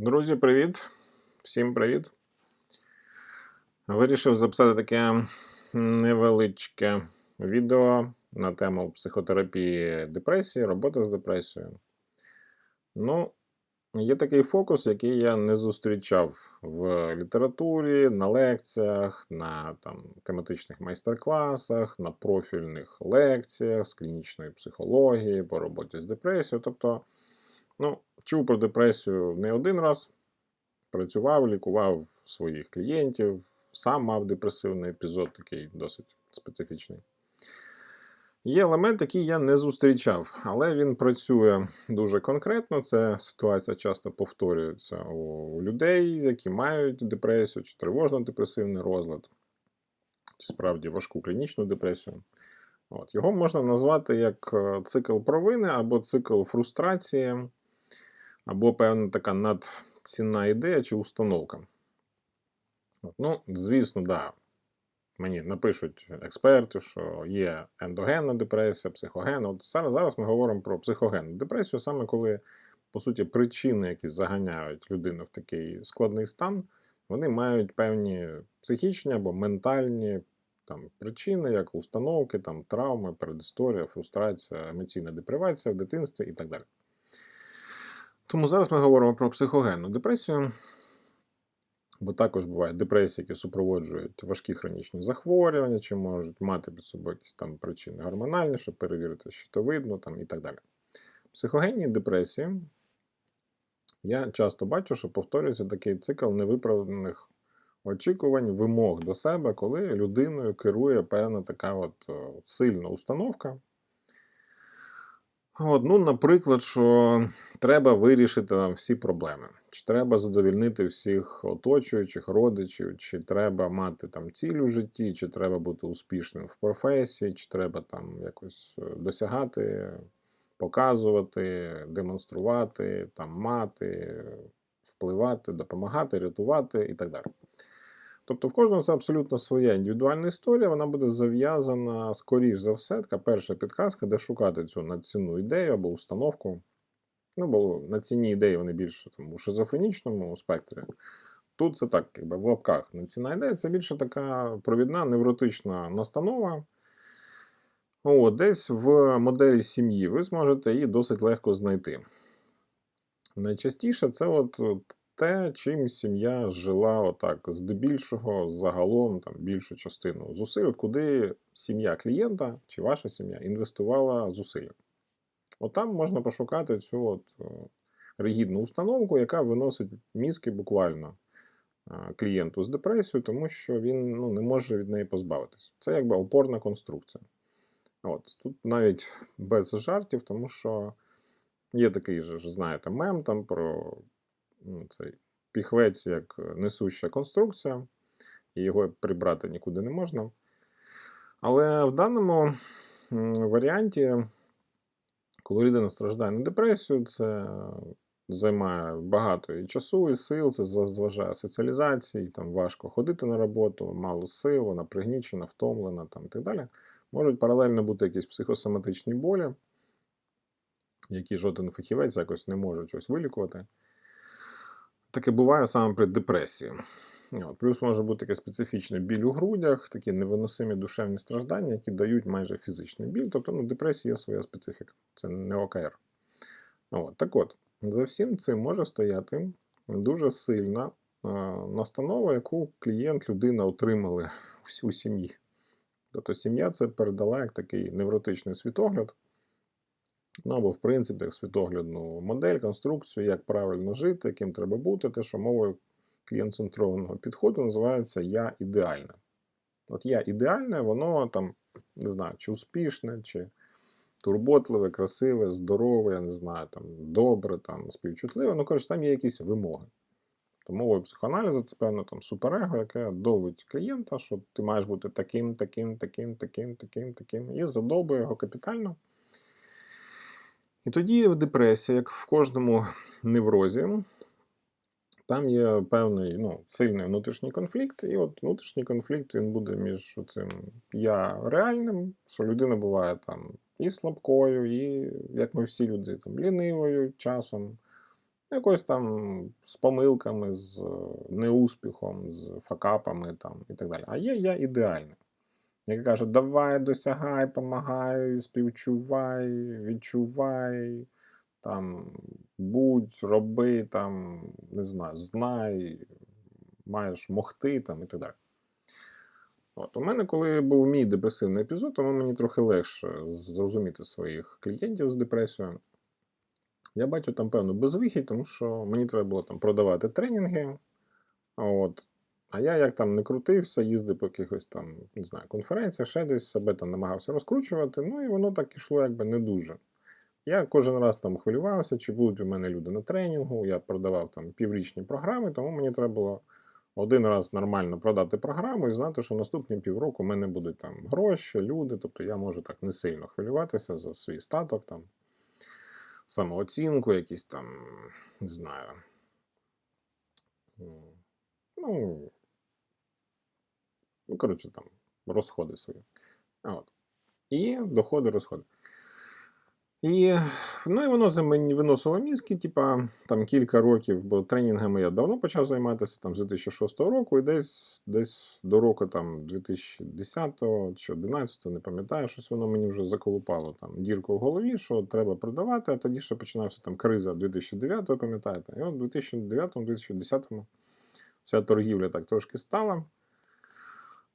Друзі, привіт! Всім привіт! Вирішив записати таке невеличке відео на тему психотерапії депресії, роботи з депресією. Ну, є такий фокус, який я не зустрічав в літературі, на лекціях, на там, тематичних майстер-класах, на профільних лекціях з клінічної психології по роботі з депресією. Тобто, ну, чув про депресію не один раз, працював, лікував своїх клієнтів, сам мав депресивний епізод, такий досить специфічний. Є елемент, який я не зустрічав, але він працює дуже конкретно. Це ситуація часто повторюється у людей, які мають депресію чи тривожно-депресивний розлад, чи справді важку клінічну депресію. От. Його можна назвати як е, цикл провини або цикл фрустрації, або певна така надцінна ідея чи установка. От. Ну, звісно, да. Мені напишуть експерти, що є ендогенна депресія, психогенна. От зараз, зараз ми говоримо про психогенну депресію, саме коли, по суті, причини, які заганяють людину в такий складний стан, вони мають певні психічні або ментальні там, причини, як установки, там, травми, передісторія, фрустрація, емоційна депривація в дитинстві і так далі. Тому зараз ми говоримо про психогенну депресію. Бо також бувають депресії, які супроводжують важкі хронічні захворювання, чи можуть мати під собою якісь там причини гормональні, щоб перевірити, що то видно, там, і так далі. Психогенні депресії я часто бачу, що повторюється такий цикл невиправданих очікувань, вимог до себе, коли людиною керує певна така от сильна установка. От, ну, наприклад, що треба вирішити там всі проблеми. Чи треба задовільнити всіх оточуючих, родичів, чи треба мати там ціль у житті, чи треба бути успішним в професії, чи треба там якось е, досягати, показувати, демонструвати, там мати, впливати, допомагати, рятувати і так далі. Тобто в кожного це абсолютно своя індивідуальна історія, вона буде зав'язана, скоріш за все, така перша підказка, де шукати цю надцінну ідею або установку. Ну, бо націнні ідеї вони більше там, у шизофренічному спектрі. Тут це так, якби в лапках націнна ідея це більше така провідна невротична настанова. О, десь в моделі сім'ї ви зможете її досить легко знайти. Найчастіше це от те, чим сім'я жила отак, здебільшого, загалом там, більшу частину зусиль, куди сім'я клієнта чи ваша сім'я інвестувала зусилля. От там можна пошукати цю от е, ригідну установку, яка виносить мізки буквально е, клієнту з депресією, тому що він ну, не може від неї позбавитися. Це якби опорна конструкція. От, Тут навіть без жартів, тому що є такий же, знаєте, мем там про цей піхвець як несуща конструкція, і його прибрати нікуди не можна. Але в даному варіанті, коли людина страждає на депресію, це займає багато і часу, і сил, це зважає соціалізації, там важко ходити на роботу, мало сил, вона пригнічена, втомлена там, і так далі. Можуть паралельно бути якісь психосоматичні болі, які жоден фахівець якось не може щось вилікувати. Таке буває саме при депресії. От. Плюс може бути такий специфічний біль у грудях, такі невиносимі душевні страждання, які дають майже фізичний біль. Тобто ну, депресія є своя специфіка, це не ОКР. От. Так от, за всім цим може стояти дуже сильна е, настанова, яку клієнт, людина отримали у сім'ї. Тобто сім'я це передала як такий невротичний світогляд. Ну або, в принципі, світоглядну модель, конструкцію, як правильно жити, яким треба бути, те, що мовою клієнт-центрованого підходу називається Я ідеальне. От я ідеальне, воно там, не знаю, чи успішне, чи турботливе, красиве, здорове, я не знаю, там, добре, там, співчутливе. Ну, коротше, там є якісь вимоги. То мовою психоаналізу це певно там суперего, яке доводить клієнта, що ти маєш бути таким, таким, таким, таким, таким, таким, і задовбує його капітально. І тоді в депресії, як в кожному неврозі, там є певний ну, сильний внутрішній конфлікт, і от внутрішній конфлікт він буде між цим я реальним, що людина буває там і слабкою, і, як ми всі люди, там, лінивою часом, Якось там з помилками, з е, неуспіхом, з факапами там і так далі. А є я ідеальний. Який каже, давай, досягай, помагай, співчувай, відчувай, там, будь, роби, там, не знаю, знай, маєш могти там і так далі. От, у мене, коли був мій депресивний епізод, тому мені трохи легше зрозуміти своїх клієнтів з депресією. Я бачу там певну безвихідь, тому що мені треба було там продавати тренінги. От. А я як там не крутився, їздив по якихось там, не знаю, конференціях, ще десь себе там намагався розкручувати, ну і воно так ішло якби не дуже. Я кожен раз там хвилювався, чи будуть у мене люди на тренінгу, я продавав там піврічні програми, тому мені треба було один раз нормально продати програму і знати, що наступні півроку у мене будуть там гроші, люди, тобто я можу так не сильно хвилюватися за свій статок, там, самооцінку, якісь там, не знаю. Ну, ну коротше, там, розходи свої. От. І доходи, розходи. І, ну, і воно за мені виносило мізки, типа, там кілька років, бо тренінгами я давно почав займатися, там, з 2006 року, і десь, десь до року там, 2010 чи 2011, не пам'ятаю, щось воно мені вже заколупало там дірку в голові, що треба продавати, а тоді ще починався там криза 2009, пам'ятаєте? І от в 2009-2010 вся торгівля так трошки стала.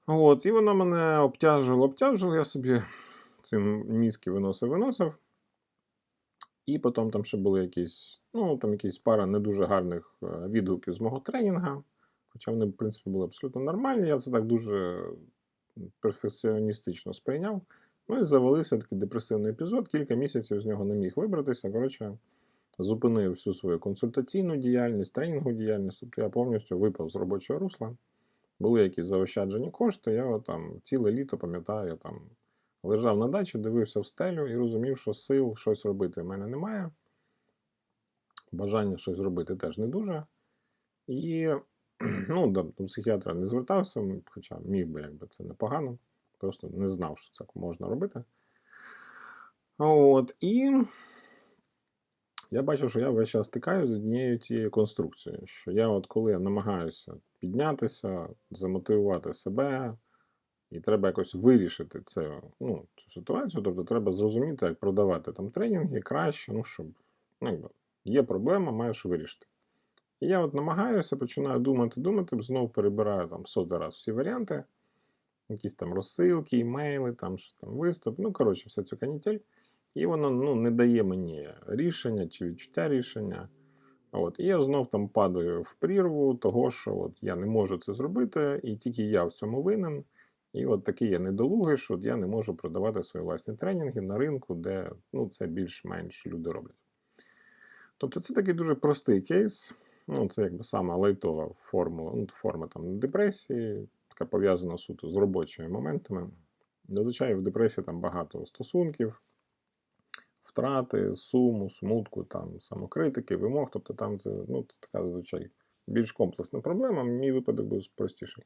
От, і воно мене обтяжило, обтяжило, я собі цим мізки виносив, виносив. І потім там ще були якісь, ну, там якісь пара не дуже гарних е, відгуків з мого тренінгу. Хоча вони, в принципі, були абсолютно нормальні. Я це так дуже перфекціоністично сприйняв. Ну і завалився такий депресивний епізод. Кілька місяців з нього не міг вибратися. Коротше, зупинив всю свою консультаційну діяльність, тренінгову діяльність. Тобто я повністю випав з робочого русла. Були якісь заощаджені кошти. Я там ціле літо пам'ятаю, там лежав на дачі, дивився в стелю і розумів, що сил щось робити в мене немає. Бажання щось робити теж не дуже. І ну, до, психіатра не звертався, хоча міг би, якби це непогано. Просто не знав, що це можна робити. От, і я бачив, що я весь час стикаю з однією цією конструкцією, що я, от коли намагаюся піднятися, замотивувати себе, і треба якось вирішити це, ну, цю ситуацію, тобто треба зрозуміти, як продавати там тренінги краще, ну, щоб ну, якби, є проблема, маєш вирішити. І я от намагаюся, починаю думати, думати, знову перебираю там сотий раз всі варіанти, якісь там розсилки, імейли, там, що там виступ, ну, коротше, вся цю канітель. І воно ну, не дає мені рішення чи відчуття рішення. От, І я знов там падаю в прірву того, що от я не можу це зробити, і тільки я в цьому винен. І от такий я недолугий, що от я не можу продавати свої власні тренінги на ринку, де ну, це більш-менш люди роблять. Тобто це такий дуже простий кейс. Ну, Це якби сама лайтова формула, ну, форма там депресії, така пов'язана суто з робочими моментами. Зазвичай в депресії там багато стосунків, втрати, суму, смутку, там, самокритики, вимог. Тобто там це, ну, це така зазвичай більш комплексна проблема. Мій випадок був простіший.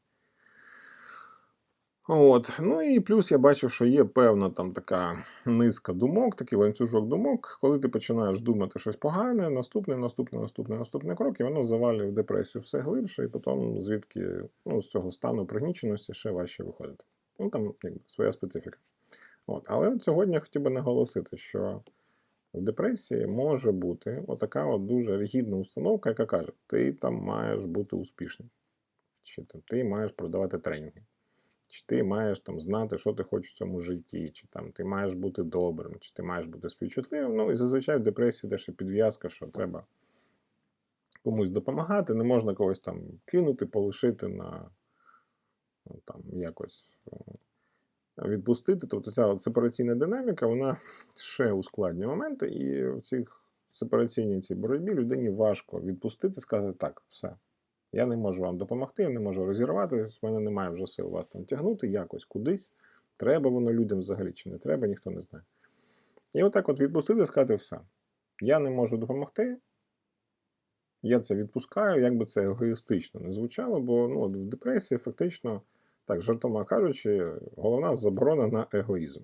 От. Ну і плюс я бачу, що є певна там така низка думок, такий ланцюжок думок, коли ти починаєш думати щось погане, наступний, наступний, наступний, наступний крок, і воно завалює в депресію все глибше, і потім звідки ну, з цього стану пригніченості ще важче виходити. Ну там якби, своя специфіка. От. Але от сьогодні я хотів би наголосити, що в депресії може бути отака от дуже ригідна установка, яка каже, ти там маєш бути успішним, чи там, ти маєш продавати тренінги. Чи ти маєш там знати, що ти хочеш в цьому житті, чи там ти маєш бути добрим, чи ти маєш бути співчутливим. Ну і зазвичай в депресії де ще підв'язка, що треба комусь допомагати, не можна когось там кинути, полишити на ну, там якось е, відпустити. Тобто ця сепараційна динаміка, вона ще ускладнює моменти, і в цих сепараційній цій боротьбі людині важко відпустити, сказати так, все. Я не можу вам допомогти, я не можу розірватися, в мене немає вже сил вас там тягнути якось кудись. Треба воно людям взагалі чи не треба, ніхто не знає. І отак от відпустити, сказати все. Я не можу допомогти. Я це відпускаю, як би це егоїстично не звучало, бо ну, в депресії фактично, так, жартома кажучи, головна заборона на егоїзм.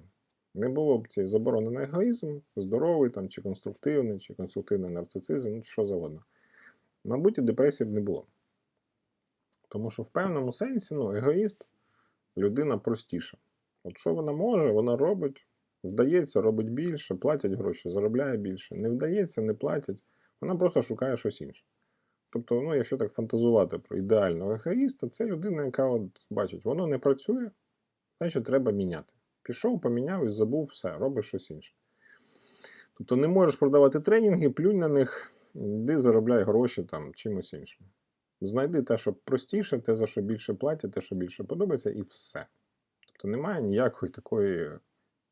Не було б цієї заборони на егоїзм, здоровий там, чи конструктивний, чи конструктивний нарцисизм, ну, що завгодно. мабуть, і депресії б не було. Тому що в певному сенсі, ну, егоїст людина простіша. От що вона може, вона робить, вдається, робить більше, платять гроші, заробляє більше. Не вдається, не платять. Вона просто шукає щось інше. Тобто, ну, якщо так фантазувати про ідеального егоїста, це людина, яка от бачить, воно не працює, значить треба міняти. Пішов, поміняв і забув все, робиш щось інше. Тобто не можеш продавати тренінги, плюнь на них, йди заробляй гроші там чимось іншим. Знайди те, що простіше, те, за що більше платять, те, що більше подобається, і все. Тобто немає ніякої такої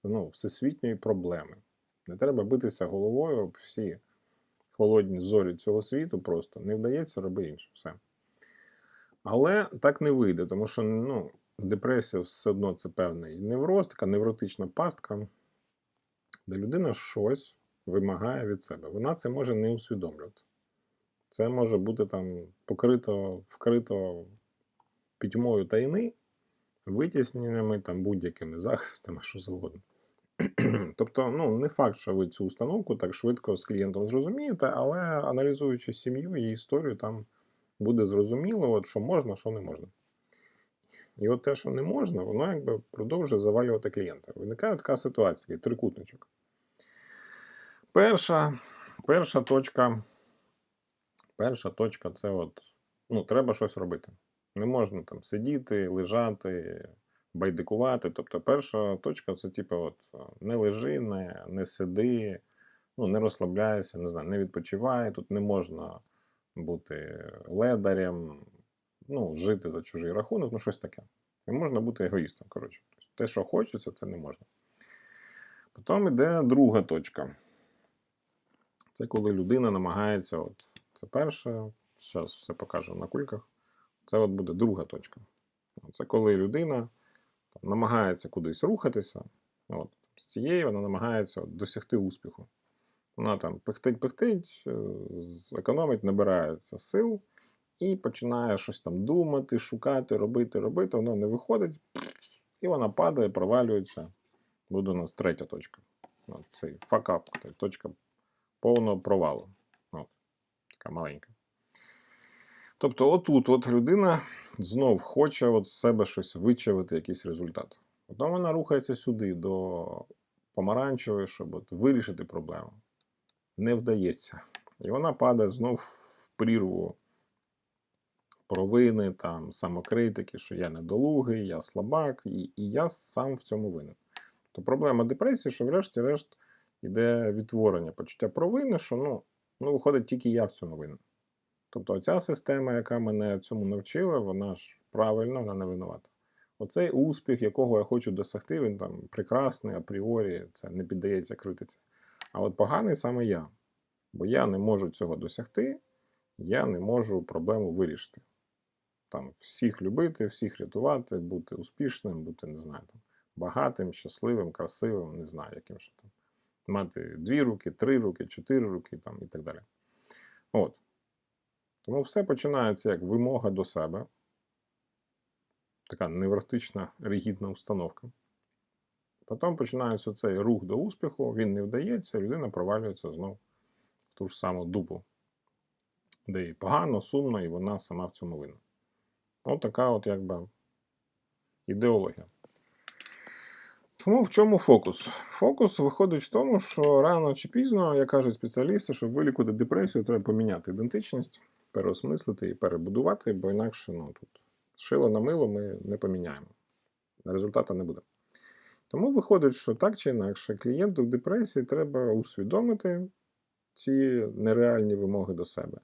ну, всесвітньої проблеми. Не треба битися головою об всі холодні зорі цього світу просто. Не вдається, роби інше. Все. Але так не вийде, тому що ну, депресія все одно це певний невроз, така невротична пастка, де людина щось вимагає від себе. Вона це може не усвідомлювати. Це може бути там покрито, вкрито пітьмою тайни, витісненнями там будь-якими захистами, що завгодно. тобто, ну, не факт, що ви цю установку так швидко з клієнтом зрозумієте, але аналізуючи сім'ю і історію, там буде зрозуміло, от, що можна, що не можна. І от те, що не можна, воно якби продовжує завалювати клієнта. Виникає така ситуація, трикутничок. Перша, перша точка. Перша точка це от, ну, треба щось робити. Не можна там сидіти, лежати, байдикувати. Тобто, перша точка це, типу, от, не лежи, не, не сиди, ну, не розслабляйся, не знаю, не відпочивай. Тут не можна бути ледарем, ну, жити за чужий рахунок, ну щось таке. Не можна бути егоїстом. коротше. Тобто, те, що хочеться, це не можна. Потім йде друга точка. Це коли людина намагається, от, це перше, зараз все покажу на кульках. Це от буде друга точка. Це коли людина там, намагається кудись рухатися. От, З цієї вона намагається от, досягти успіху. Вона там пихтить-пихтить, економить, набирається сил і починає щось там думати, шукати, робити, робити. Воно не виходить, і вона падає, провалюється. Буде у нас третя точка. От, Цей факап, точка повного провалу. От, Така маленька. Тобто, отут от людина знов хоче от з себе щось вичавити, якийсь результат. Потім вона рухається сюди, до помаранчевої, щоб от вирішити проблему. Не вдається. І вона падає знов в прірву провини, там, самокритики, що я недолугий, я слабак, і, і я сам в цьому винен. То проблема депресії, що, врешті-решт, йде відтворення почуття провини, що ну, ну, виходить, тільки я в цьому винен. Тобто ця система, яка мене цьому навчила, вона ж правильно, вона не винувата. Оцей успіх, якого я хочу досягти, він там прекрасний апріорі, це не піддається критиці. А от поганий саме я. Бо я не можу цього досягти, я не можу проблему вирішити. Там Всіх любити, всіх рятувати, бути успішним, бути, не знаю, там, багатим, щасливим, красивим, не знаю, яким ще там. Мати дві руки, три руки, чотири руки там, і так далі. От. Тому все починається як вимога до себе. Така невротична ригідна установка. Потім починається цей рух до успіху, він не вдається, людина провалюється знову в ту ж саму дупу, де їй погано, сумно, і вона сама в цьому винна. От така от якби ідеологія. Тому в чому фокус? Фокус виходить в тому, що рано чи пізно, як кажуть спеціалісти, щоб вилікувати депресію, треба поміняти ідентичність, переосмислити і перебудувати, бо інакше ну, тут шило на мило ми не поміняємо. Результату не буде. Тому виходить, що так чи інакше, клієнту в депресії треба усвідомити ці нереальні вимоги до себе.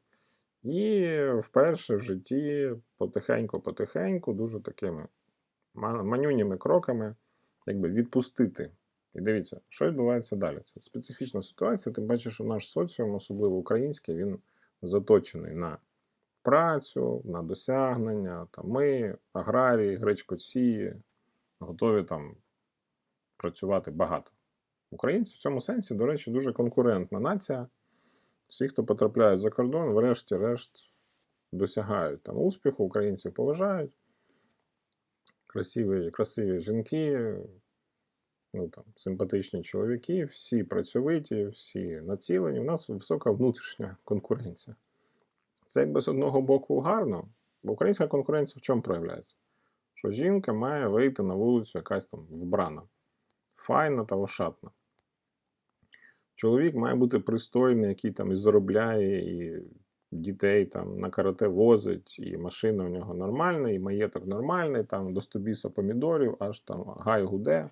І вперше в житті потихеньку-потихеньку, дуже такими манюніми кроками, якби відпустити. І дивіться, що відбувається далі. Це специфічна ситуація. Ти бачиш, що наш соціум, особливо український, він заточений на працю, на досягнення. Там Ми, аграрії, гречкоці, готові там працювати багато. Українці в цьому сенсі, до речі, дуже конкурентна нація. Всі, хто потрапляють за кордон, врешті-решт досягають там успіху, українців поважають. Красиві красиві жінки, ну, там, симпатичні чоловіки, всі працьовиті, всі націлені. У нас висока внутрішня конкуренція. Це якби з одного боку гарно, бо українська конкуренція в чому проявляється? Що жінка має вийти на вулицю якась там вбрана, файна та ошатна. Чоловік має бути пристойний, який там і заробляє, і дітей там на карате возить, і машина у нього нормальна, і маєток нормальний, там до стобіса помідорів, аж там гай гуде,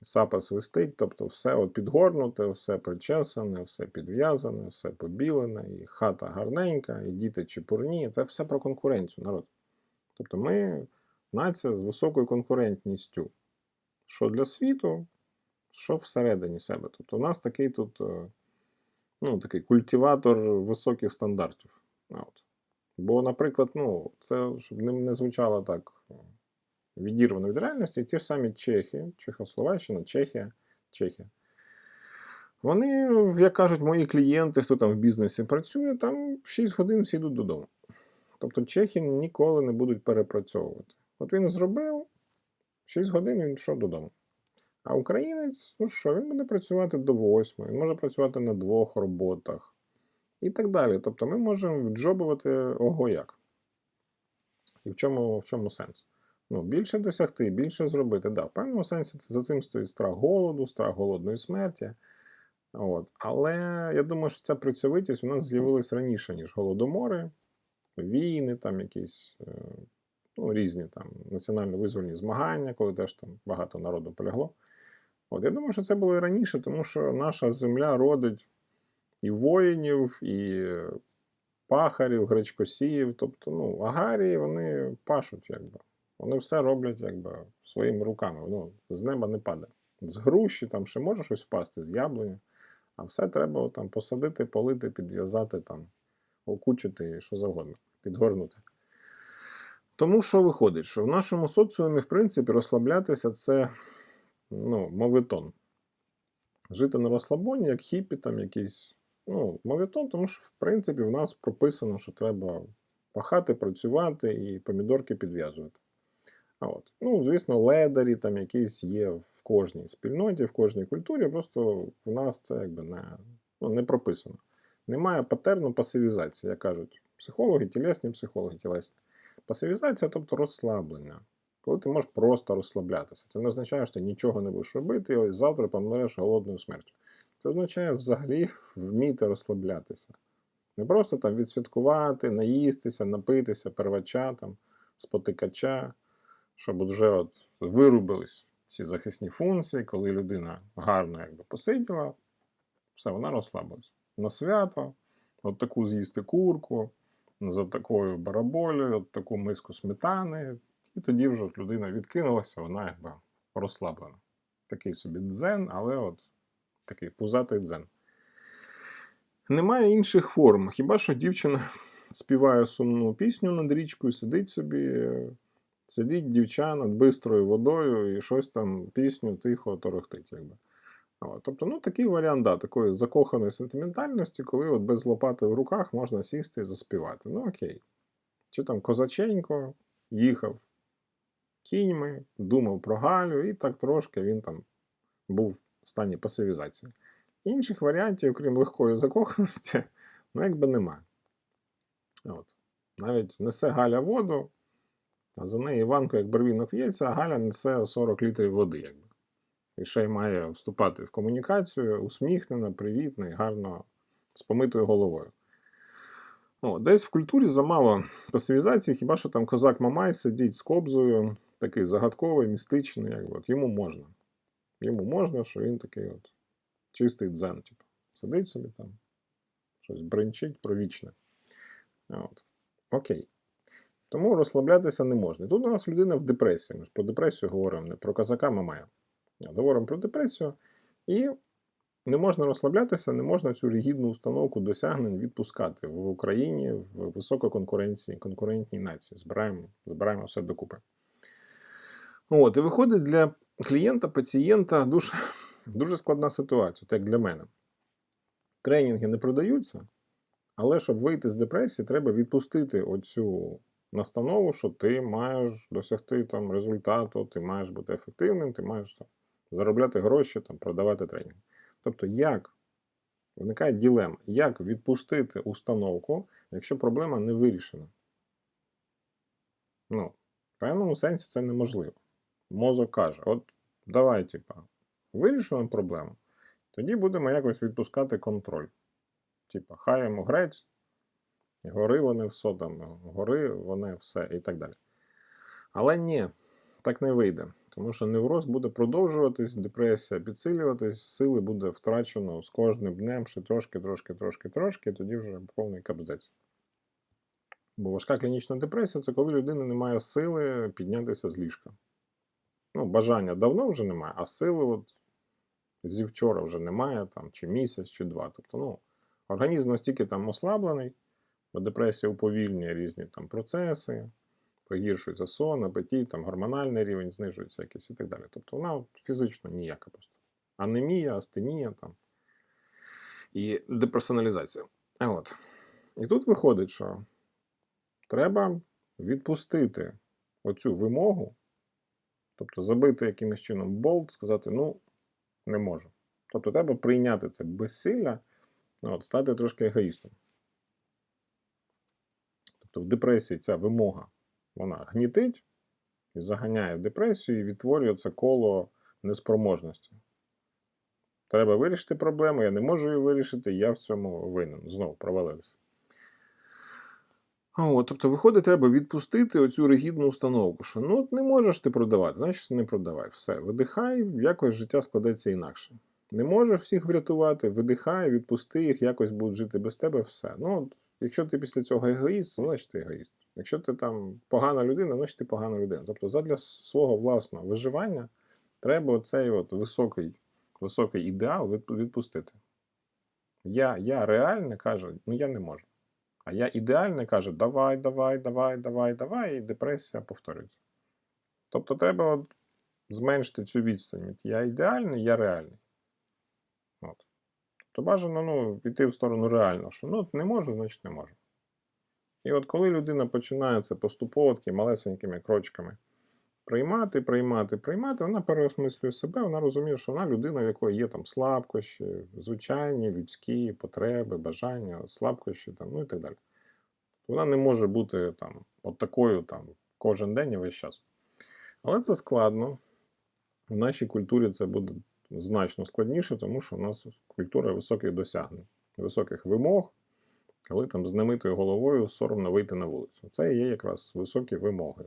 сапа свистить, тобто все от підгорнуте, все причесане, все підв'язане, все побілене, і хата гарненька, і діти чепурні. Це все про конкуренцію, народ. Тобто ми нація з високою конкурентністю. Що для світу, що всередині себе. Тобто у нас такий тут е, ну, такий культиватор високих стандартів. От. Бо, наприклад, ну, це щоб не, звучало так відірвано від реальності, ті ж самі Чехи, Чехословаччина, Чехія, Чехія. Вони, як кажуть мої клієнти, хто там в бізнесі працює, там 6 годин всі йдуть додому. Тобто чехи ніколи не будуть перепрацьовувати. От він зробив 6 годин він пішов додому. А українець, ну що, він буде працювати до 8, він може працювати на двох роботах і так далі. Тобто ми можемо вджобувати ого як. І в чому, в чому сенс? Ну, більше досягти, більше зробити. Да, в певному сенсі за цим стоїть страх голоду, страх голодної смерті. От. Але я думаю, що ця працьовитість у нас з'явилась раніше, ніж голодомори, війни, там якісь е, ну, різні там національно-визвольні змагання, коли теж там багато народу полягло. От, я думаю, що це було і раніше, тому що наша земля родить і воїнів, і пахарів, гречкосіїв. Тобто, ну, аграрії вони пашуть, якби. Вони все роблять якби, своїми руками. Воно з неба не падає. З груші там ще може щось впасти, з яблуні, а все треба там посадити, полити, підв'язати, там, окучити, що завгодно, підгорнути. Тому що виходить, що в нашому соціумі, в принципі, розслаблятися це ну, мовитон. Жити на розслабоні, як хіпі, там якийсь ну, мовитон, тому що, в принципі, в нас прописано, що треба пахати, працювати і помідорки підв'язувати. От. Ну, звісно, ледарі там якісь є в кожній спільноті, в кожній культурі, просто в нас це якби не, ну, не прописано. Немає патерну пасивізації, як кажуть психологи, тілесні психологи, тілесні. Пасивізація, тобто розслаблення. Коли ти можеш просто розслаблятися. Це не означає, що ти нічого не будеш робити, і ось завтра помреш голодною смертю. Це означає взагалі вміти розслаблятися. Не просто там відсвяткувати, наїстися, напитися, первача, там, спотикача, щоб вже от вирубились ці захисні функції, коли людина гарно якби посиділа, все, вона розслабилась. На свято, от таку з'їсти курку, за такою бараболею, от таку миску сметани, і тоді вже людина відкинулася, вона якби розслаблена. Такий собі дзен, але от такий пузатий дзен. Немає інших форм. Хіба що дівчина співає сумну пісню над річкою, сидить собі, сидить дівча над бистрою водою і щось там пісню тихо торохтить. Якби. От, тобто, ну, такий варіант, да, такої закоханої сентиментальності, коли от без лопати в руках можна сісти і заспівати. Ну окей. Чи там Козаченько їхав кіньми, думав про Галю, і так трошки він там був в стані пасивізації. Інших варіантів, крім легкої закоханості, ну якби немає. От. Навіть несе Галя воду, а за неї Іванко, як барвінок в'ється, а Галя несе 40 літрів води. якби. І ще й має вступати в комунікацію, усміхнена, привітна і гарно з помитою головою. О, десь в культурі замало пасивізації, хіба що там козак Мамай сидить з кобзою, такий загадковий, містичний, якби, от йому можна. Йому можна, що він такий от чистий дзен, типу. Сидить собі там, щось бренчить про вічне. От. Окей. Тому розслаблятися не можна. Тут у нас людина в депресії. Ми ж про депресію говоримо, не про козака Мамая. Говоримо про депресію. І не можна розслаблятися, не можна цю ригідну установку досягнень відпускати в Україні в висококонкуренції, конкурентній нації. Збираємо, збираємо все докупи. От, і виходить для клієнта, пацієнта дуже, дуже складна ситуація, так як для мене. Тренінги не продаються, але щоб вийти з депресії, треба відпустити оцю настанову, що ти маєш досягти там результату, ти маєш бути ефективним, ти маєш там, заробляти гроші, там, продавати тренінги. Тобто, як виникає ділема, як відпустити установку, якщо проблема не вирішена. Ну, в певному сенсі це неможливо. Мозок каже: от давай, типа, вирішимо проблему, тоді будемо якось відпускати контроль. Типа, хай йому грець, гори вони все там, гори вони все і так далі. Але ні, так не вийде. Тому що невроз буде продовжуватись, депресія підсилюватись, сили буде втрачено з кожним днем ще трошки, трошки, трошки, трошки, і тоді вже повний капздець. Бо важка клінічна депресія це коли людина не має сили піднятися з ліжка. Ну, бажання давно вже немає, а сили от зі вчора вже немає, там, чи місяць, чи два. Тобто, ну, організм настільки там ослаблений, бо депресія уповільнює різні там процеси, погіршується сон, апетит, там, гормональний рівень знижується якийсь і так далі. Тобто вона фізично ніяка просто. Анемія, астенія там. І деперсоналізація. От. І тут виходить, що треба відпустити оцю вимогу, тобто забити якимось чином болт, сказати, ну, не можу. Тобто треба прийняти це безсилля, ну, от, стати трошки егоїстом. Тобто в депресії ця вимога, вона гнітить і заганяє в депресію і відтворює це коло неспроможності. Треба вирішити проблему, я не можу її вирішити, я в цьому винен. Знову провалився. От, тобто, виходить, треба відпустити оцю ригідну установку, що ну от не можеш ти продавати, значить не продавай. Все, видихай, якось життя складеться інакше. Не можеш всіх врятувати, видихай, відпусти їх, якось будуть жити без тебе, все. Ну, якщо ти після цього егоїст, ну, значить ти егоїст. Якщо ти там погана людина, значить ти погана людина. Тобто, задля свого власного виживання треба оцей от високий, високий ідеал відпустити. Я, я реальне каже, ну я не можу. А я ідеальне каже, давай, давай, давай, давай, давай, і депресія повторюється. Тобто треба от зменшити цю відстань. Я ідеальний, я реальний. То бажано ну, піти в сторону реального, що ну, не можу, значить не можу. І от коли людина починає це поступово малесенькими крочками приймати, приймати, приймати, вона переосмислює себе, вона розуміє, що вона людина, в якої є там слабкощі, звичайні людські потреби, бажання, слабкощі, там, ну і так далі. Вона не може бути там, от такою там, кожен день і весь час. Але це складно. В нашій культурі це буде значно складніше, тому що у нас культура високих досягнень, високих вимог, коли там з немитою головою соромно вийти на вулицю. Це є якраз високі вимоги.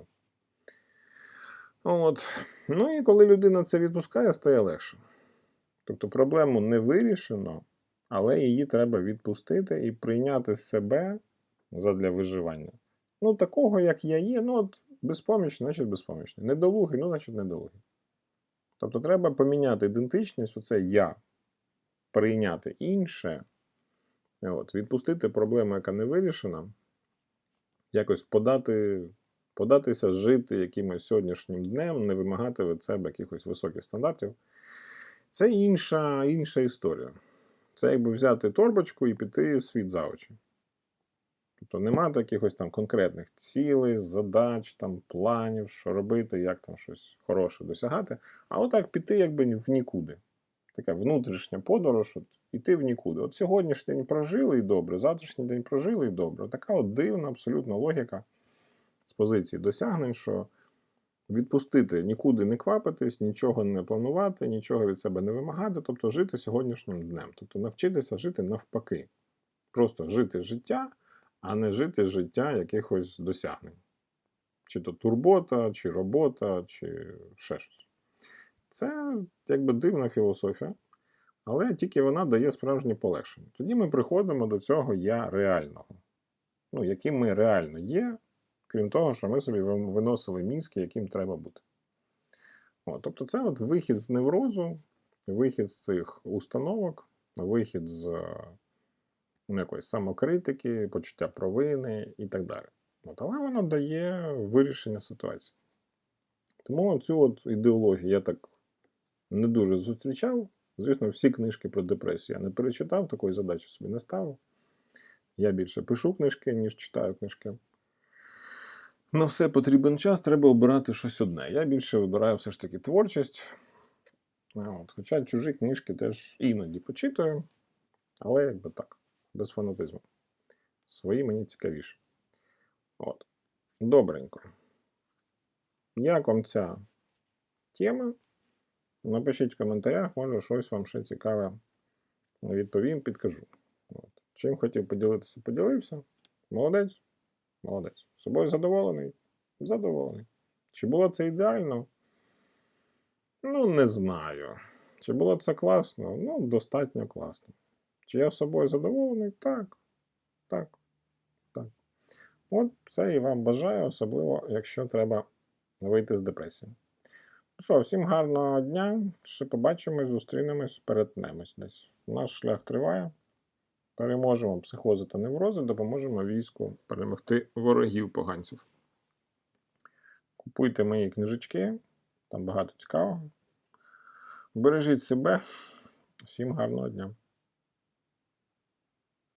От. Ну і коли людина це відпускає, стає легше. Тобто проблему не вирішено, але її треба відпустити і прийняти себе задля виживання. Ну, такого, як я є, ну от безпомічний, значить безпомічний. Недолугий, ну, значить недолугий. Тобто треба поміняти ідентичність, оце я, прийняти інше, от, відпустити проблему, яка не вирішена, якось подати, податися жити якимось сьогоднішнім днем, не вимагати від себе якихось високих стандартів. Це інша, інша історія. Це якби взяти торбочку і піти світ за очі. Тобто нема таких там конкретних цілей, задач, там, планів, що робити, як там щось хороше досягати. А отак піти якби в нікуди. Така внутрішня подорож, от, іти в нікуди. От сьогоднішній день прожили і добре, завтрашній день прожили і добре. Така от дивна абсолютно логіка з позиції досягнень, що відпустити, нікуди не квапитись, нічого не планувати, нічого від себе не вимагати, тобто жити сьогоднішнім днем. Тобто навчитися жити навпаки. Просто жити життя, а не жити життя якихось досягнень. Чи то турбота, чи робота, чи ще щось. Це якби дивна філософія, але тільки вона дає справжнє полегшення. Тоді ми приходимо до цього я реального. Ну, яким ми реально є, крім того, що ми собі виносили мізки, яким треба бути. От, тобто, це от вихід з неврозу, вихід з цих установок, вихід з е, якоїсь самокритики, почуття провини і так далі. От, але воно дає вирішення ситуації. Тому цю от ідеологію я так не дуже зустрічав. Звісно, всі книжки про депресію я не перечитав, такої задачі собі не ставив. Я більше пишу книжки, ніж читаю книжки. На все потрібен час, треба обирати щось одне. Я більше вибираю все ж таки творчість. От, хоча чужі книжки теж іноді почитую. Але якби так, без фанатизму. Свої мені цікавіше. От. Добренько. Як вам ця тема? Напишіть в коментарях, може щось вам ще цікаве відповім, підкажу. От. Чим хотів поділитися, поділився. Молодець. Молодець. Собою задоволений? Задоволений. Чи було це ідеально? Ну, не знаю. Чи було це класно? Ну, достатньо класно. Чи я собою задоволений? Так. Так. Так. От це і вам бажаю, особливо, якщо треба вийти з депресії. Ну що, всім гарного дня. Ще побачимось, зустрінемось, перетнемось десь. Наш шлях триває. Переможемо психози та неврози, допоможемо війську перемогти ворогів поганців. Купуйте мої книжечки, там багато цікавого. Бережіть себе. Всім гарного дня.